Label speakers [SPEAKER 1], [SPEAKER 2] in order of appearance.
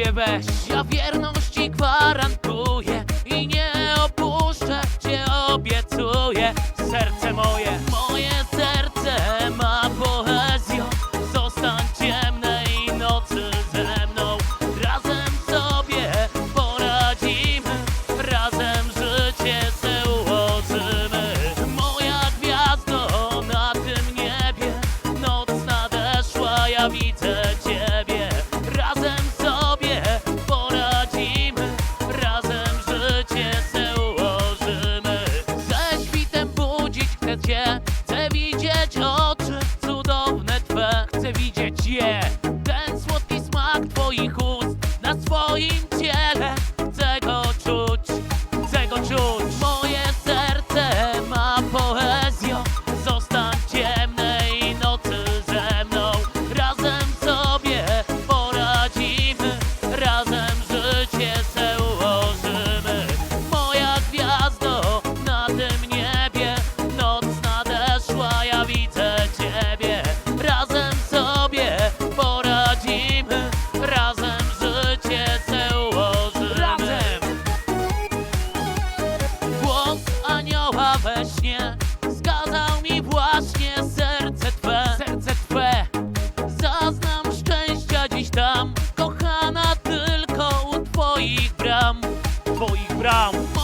[SPEAKER 1] moje weź. Ja gwarantuję I nie opuszczę cię, obiecuję. Serce moje, moje serce ma poezję. Zostań ciemnej nocy ze mną. Razem sobie poradzimy. Razem życie se ułożymy Moja gwiazdo na tym niebie. Noc nadeszła, ja widzę Kochana tylko u twoich bram. Twoich bram.